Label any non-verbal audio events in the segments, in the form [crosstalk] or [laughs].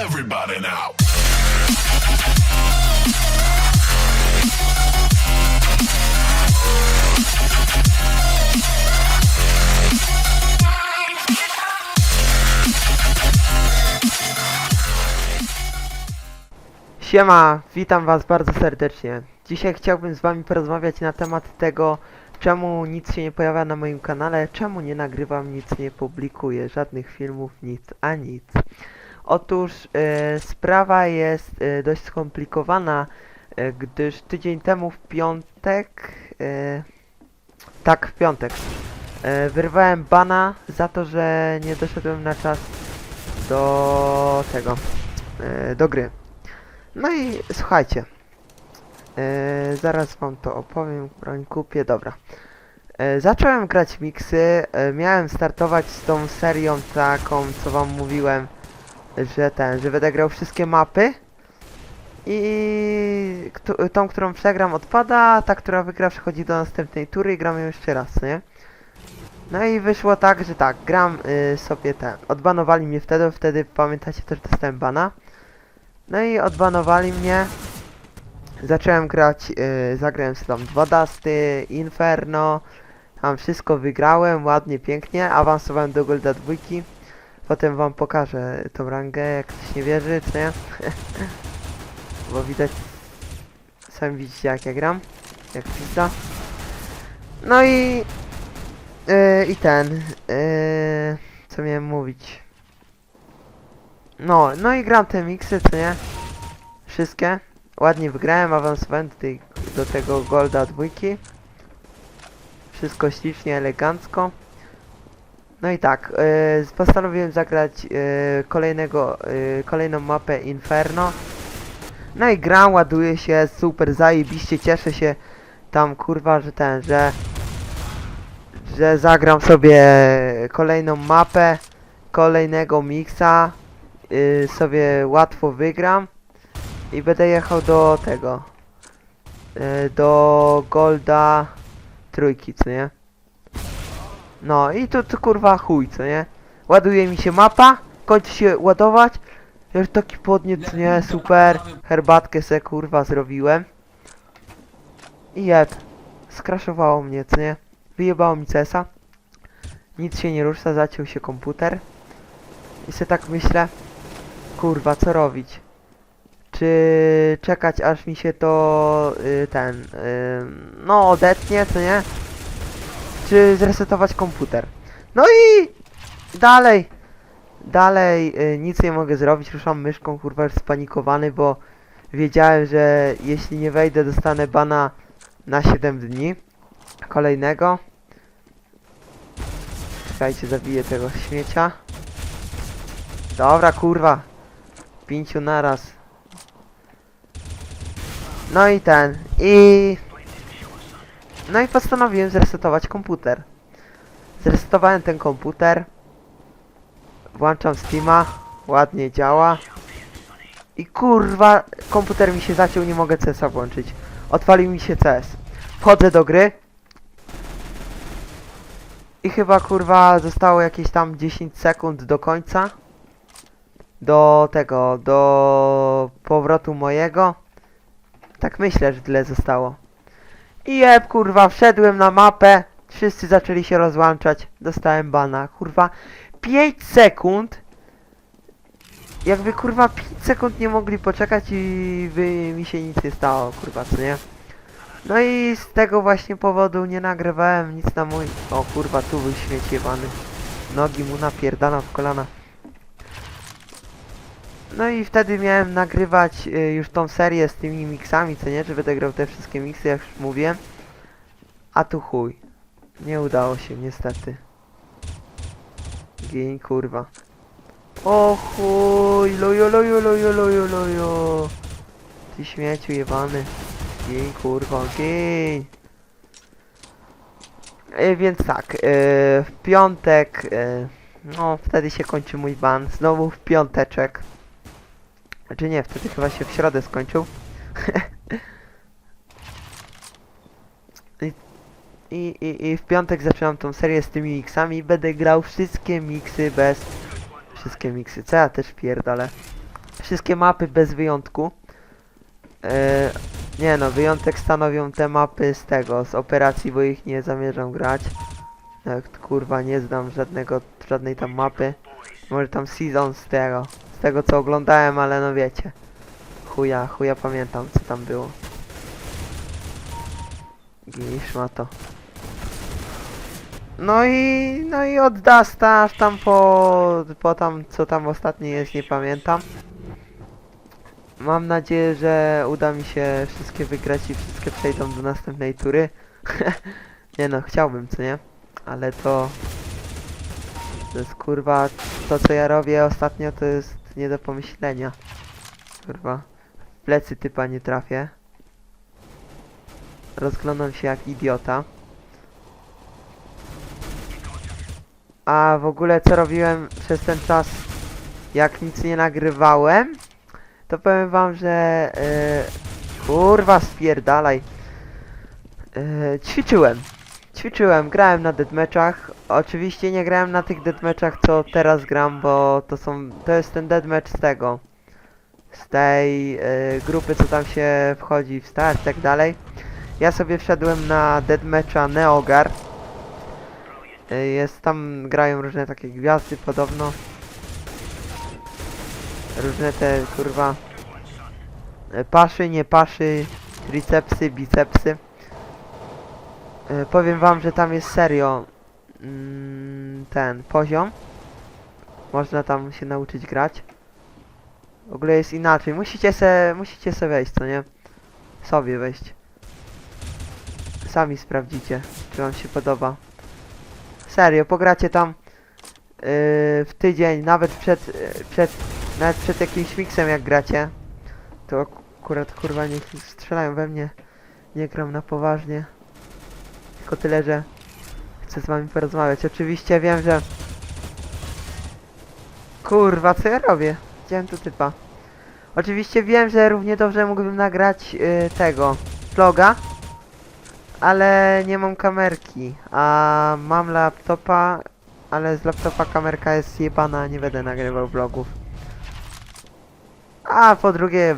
Everybody now. Siema, witam was bardzo serdecznie. Dzisiaj chciałbym z wami porozmawiać na temat tego, czemu nic się nie pojawia na moim kanale, czemu nie nagrywam, nic nie publikuję, żadnych filmów, nic, a nic. Otóż e, sprawa jest e, dość skomplikowana, e, gdyż tydzień temu w piątek, tak w piątek, wyrwałem bana za to, że nie doszedłem na czas do tego, do gry. No i słuchajcie. Zaraz wam to opowiem, broń kupię, dobra. Zacząłem grać miksy, miałem startować z tą serią taką, co wam mówiłem, że ten, że będę grał wszystkie mapy. I tą, którą przegram odpada, ta, która wygra przechodzi do następnej tury i gramy jeszcze raz, nie? No i wyszło tak, że tak, gram y, sobie ten. Odbanowali mnie wtedy, wtedy pamiętacie też dostałem bana. No i odbanowali mnie. Zacząłem grać, yy, zagrałem sobie tam dwa Dusty, Inferno. Tam wszystko wygrałem, ładnie, pięknie. Awansowałem do Golda dwójki. Potem wam pokażę tą rangę, jak ktoś nie wierzy, co nie? [laughs] Bo widać, sami widzicie jak ja gram. Jak pizza. No i... Yy, I ten... Yy, co miałem mówić? No, no i gram te miksy, co nie? Wszystkie. Ładnie wygrałem, awansowałem do, tej, do tego Golda dwójki. Wszystko ślicznie, elegancko. No i tak, yy, postanowiłem zagrać yy, kolejnego, yy, kolejną mapę Inferno. No i gram, ładuje się, super, zajebiście, cieszę się tam kurwa, że ten, że że zagram sobie kolejną mapę, kolejnego miksa, y, sobie łatwo wygram i będę jechał do tego y, do Golda trójki, co nie? No i tu, tu kurwa chuj, co nie? Ładuje mi się mapa, kończy się ładować już taki podniec, nie? Super herbatkę se kurwa zrobiłem i jeb skraszowało mnie, co nie? Wyjebało mi CS-a nic się nie rusza, zaciął się komputer i se tak myślę Kurwa, co robić? Czy czekać aż mi się to y, ten y, no odetnie, co nie? Czy zresetować komputer? No i dalej dalej y, nic nie mogę zrobić, ruszam myszką, kurwa już spanikowany, bo wiedziałem, że jeśli nie wejdę dostanę bana na 7 dni kolejnego. Czekajcie, zabiję tego śmiecia. Dobra, kurwa. Pięciu naraz. No i ten. I... No i postanowiłem zresetować komputer. Zresetowałem ten komputer. Włączam Steama. Ładnie działa. I kurwa, komputer mi się zaciął, nie mogę CS-a włączyć. Odpalił mi się CS. Wchodzę do gry. I chyba kurwa zostało jakieś tam 10 sekund do końca. Do tego, do powrotu mojego. Tak myślę, że tyle zostało. I jeb kurwa, wszedłem na mapę. Wszyscy zaczęli się rozłączać. Dostałem bana. Kurwa, 5 sekund. Jakby kurwa 5 sekund nie mogli poczekać i by mi się nic nie stało, kurwa, co nie? No i z tego właśnie powodu nie nagrywałem nic na mój... O kurwa, tu był. Nogi mu napierdana w kolana. No i wtedy miałem nagrywać y, już tą serię z tymi miksami, co nie? Że będę grał te wszystkie miksy, jak już mówiłem. A tu chuj. Nie udało się, niestety. Gin, kurwa. O chuj, lojo, lojo, lojo, lojo, lojo. Ty śmieciu jebany. Gin, kurwa, gin. E, więc tak, e, w piątek, e, no wtedy się kończy mój ban, znowu w piąteczek. Znaczy nie, wtedy chyba się w środę skończył. [laughs] I, i, i, w piątek zaczynam tą serię z tymi miksami będę grał wszystkie miksy bez... Wszystkie miksy, co ja też pierdolę. wszystkie mapy bez wyjątku. E, nie no, wyjątek stanowią te mapy z tego, z operacji, bo ich nie zamierzam grać. Tak, kurwa, nie znam żadnego, żadnej tam mapy. Może tam season z tego, tego co oglądałem, ale no wiecie. Chuja, chuja pamiętam co tam było. Gnisz ma to. No i, no i od Dasta aż tam po, po tam, co tam ostatnie jest, nie pamiętam. Mam nadzieję, że uda mi się wszystkie wygrać i wszystkie przejdą do następnej tury. [laughs] nie no, chciałbym, co nie? Ale to... To jest kurwa, to co ja robię ostatnio to jest nie do pomyślenia. Kurwa, w plecy typa nie trafię. Rozglądam się jak idiota. A w ogóle co robiłem przez ten czas, jak nic nie nagrywałem, to powiem wam, że yy, kurwa spierdalaj. Yy, ćwiczyłem. Ćwiczyłem, grałem na deathmatchach. Oczywiście nie grałem na tych deathmatchach co teraz gram, bo to są to jest ten deathmatch z tego. Z tej yy, grupy co tam się wchodzi w start i tak dalej. Ja sobie wszedłem na deathmatcha Neogar. Y, Jest tam, grają różne takie gwiazdy podobno. Różne te kurwa y, paszy, nie paszy, tricepsy, bicepsy. Y, Powiem wam, że tam jest serio mm, ten poziom. Można tam się nauczyć grać. W ogóle jest inaczej. Musicie se, musicie se wejść, co nie? Sobie wejść. Sami sprawdzicie, czy wam się podoba. Serio, pogracie tam yy, w tydzień, nawet przed, yy, przed, nawet przed jakimś miksem jak gracie, to akurat kurwa niech strzelają we mnie. Nie gram na poważnie. Tylko tyle, że chcę z wami porozmawiać. Oczywiście wiem, że... Kurwa, co ja robię? Widziałem tu typa. Oczywiście wiem, że równie dobrze mógłbym nagrać yy, tego, vloga, ale nie mam kamerki, a mam laptopa, ale z laptopa kamerka jest zjebana, nie będę nagrywał vlogów. A po drugie,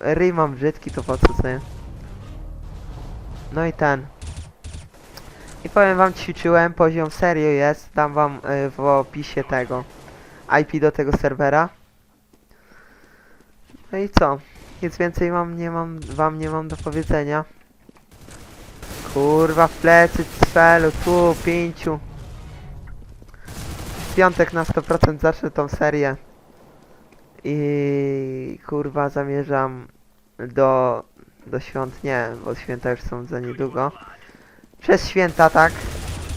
ryj mam brzydki, to po co sobie? No i ten. I powiem wam, ćwiczyłem, poziom serio jest, dam wam y, w opisie tego IP do tego serwera. No i co? Nic więcej mam, nie mam, wam nie mam do powiedzenia. Kurwa w plecy, cfelu, tu, pięciu. W piątek na 100% zacznę tą serię. I kurwa zamierzam do, do świąt, nie, bo święta już są za niedługo. Przez święta, tak,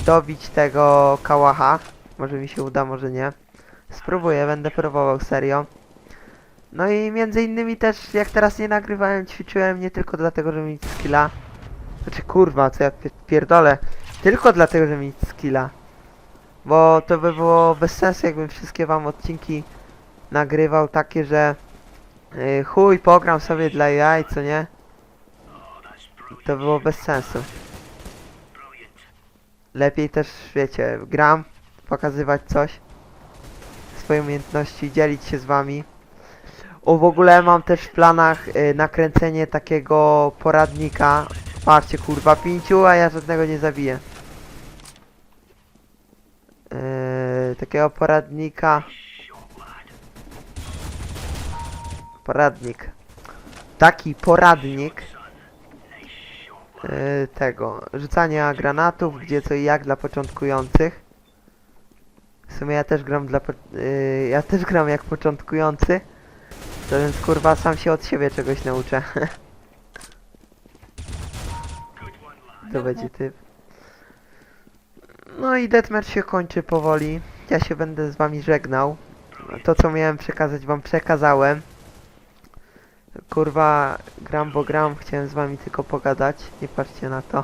dobić tego kałacha. Może mi się uda, może nie. Spróbuję, będę próbował serio. No i między innymi też, jak teraz nie nagrywałem, ćwiczyłem nie tylko dlatego, żeby mieć skilla. Znaczy kurwa, co ja pi- pierdolę. Tylko dlatego, żeby mieć skilla. Bo to by było bez sensu, jakbym wszystkie wam odcinki nagrywał takie, że yy, chuj, pogram sobie dla jaj, co nie? To było bez sensu. Lepiej też, wiecie, gram, pokazywać coś, swoje umiejętności, dzielić się z wami. O, w ogóle mam też w planach y, nakręcenie takiego poradnika. Patrzcie, kurwa, pięciu, a ja żadnego nie zabiję. Yy, takiego poradnika. Poradnik. Taki poradnik. Yy, tego. Rzucania granatów, gdzie co i jak dla początkujących. W sumie ja też gram dla... Yy, ja też gram jak początkujący. To więc kurwa sam się od siebie czegoś nauczę. [laughs] to będzie typ. No i deathmatch się kończy powoli. Ja się będę z wami żegnał. To co miałem przekazać wam przekazałem. Kurwa, gram bo gram, chciałem z wami tylko pogadać. Nie patrzcie na to.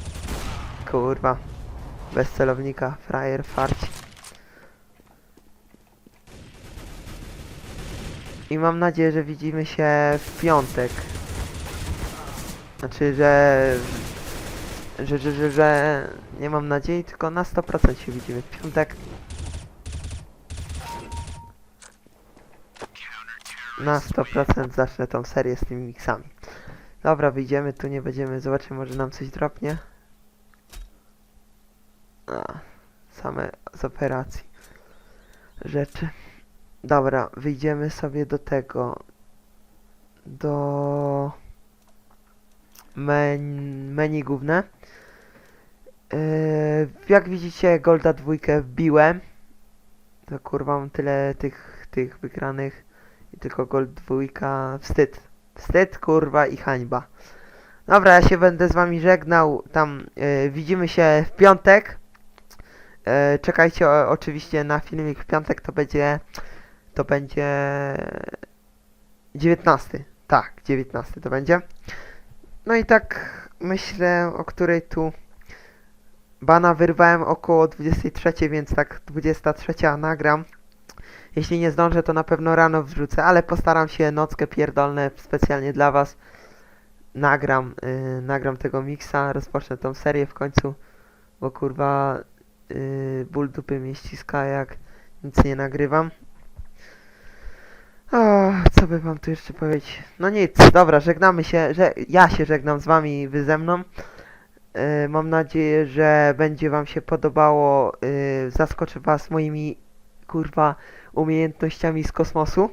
[laughs] Kurwa. Bez celownika, frajer, farci. I mam nadzieję, że widzimy się w piątek. Znaczy, że... Że, że, że, że... Nie mam nadziei, tylko na 100% się widzimy w piątek. Na 100% zacznę tą serię z tymi miksami. Dobra, wyjdziemy tu, nie będziemy, zobaczymy, może nam coś dropnie. A, same z operacji rzeczy. Dobra, wyjdziemy sobie do tego, do men menu główne. Yy, jak widzicie, Golda dwójkę wbiłem. To kurwa mam tyle tych, tych wygranych i tylko Gold dwójka. Wstyd. Wstyd, kurwa i hańba. Dobra, ja się będę z wami żegnał. Tam yy, widzimy się w piątek. Yy, czekajcie o, oczywiście na filmik w piątek. To będzie. To będzie. 19. Tak, 19 to będzie. No i tak myślę, o której tu bana wyrwałem około 23, więc tak 23 nagram. Jeśli nie zdążę, to na pewno rano wrzucę, ale postaram się nockę pierdolne specjalnie dla was. Nagram, yy, nagram tego miksa, rozpocznę tą serię w końcu, bo kurwa yy, ból dupy mnie ściska jak nic nie nagrywam. O, co by wam tu jeszcze powiedzieć? No nic, dobra, żegnamy się, że ja się żegnam z wami, wy ze mną. Yy, mam nadzieję, że będzie wam się podobało. Yy, zaskoczę was moimi kurwa umiejętnościami z kosmosu.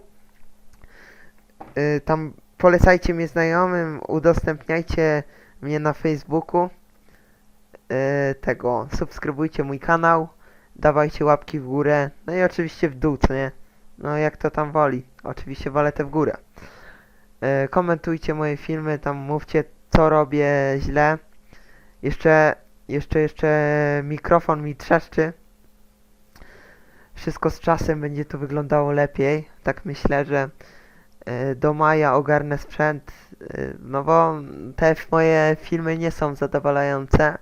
Yy, tam polecajcie mnie znajomym, udostępniajcie mnie na Facebooku. Yy, tego, subskrybujcie mój kanał, dawajcie łapki w górę, no i oczywiście w dół, co nie? No jak to tam woli. Oczywiście wolę te w górę. Yy, komentujcie moje filmy, tam mówcie co robię źle. Jeszcze, jeszcze, jeszcze mikrofon mi trzeszczy. Wszystko z czasem będzie to wyglądało lepiej. Tak myślę, że e, do maja ogarnę sprzęt. e, No bo te moje filmy nie są zadowalające.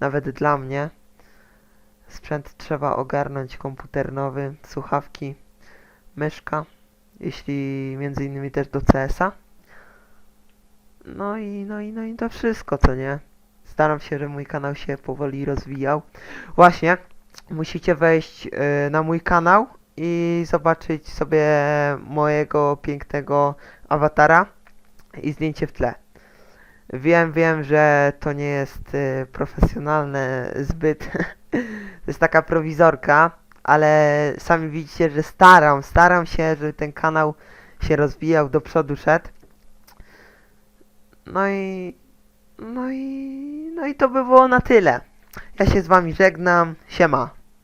Nawet dla mnie. Sprzęt trzeba ogarnąć, komputer nowy, słuchawki, myszka. Jeśli między innymi też do CS-a. No i, no i, no i to wszystko, co nie? Staram się, żeby mój kanał się powoli rozwijał. Właśnie, musicie wejść y, na mój kanał i zobaczyć sobie mojego pięknego awatara i zdjęcie w tle. Wiem, wiem, że to nie jest y, profesjonalne zbyt. [laughs] to jest taka prowizorka, ale sami widzicie, że staram, staram się, żeby ten kanał się rozwijał, do przodu szedł. No i no i no i to by było na tyle. Ja się z wami żegnam. Siema.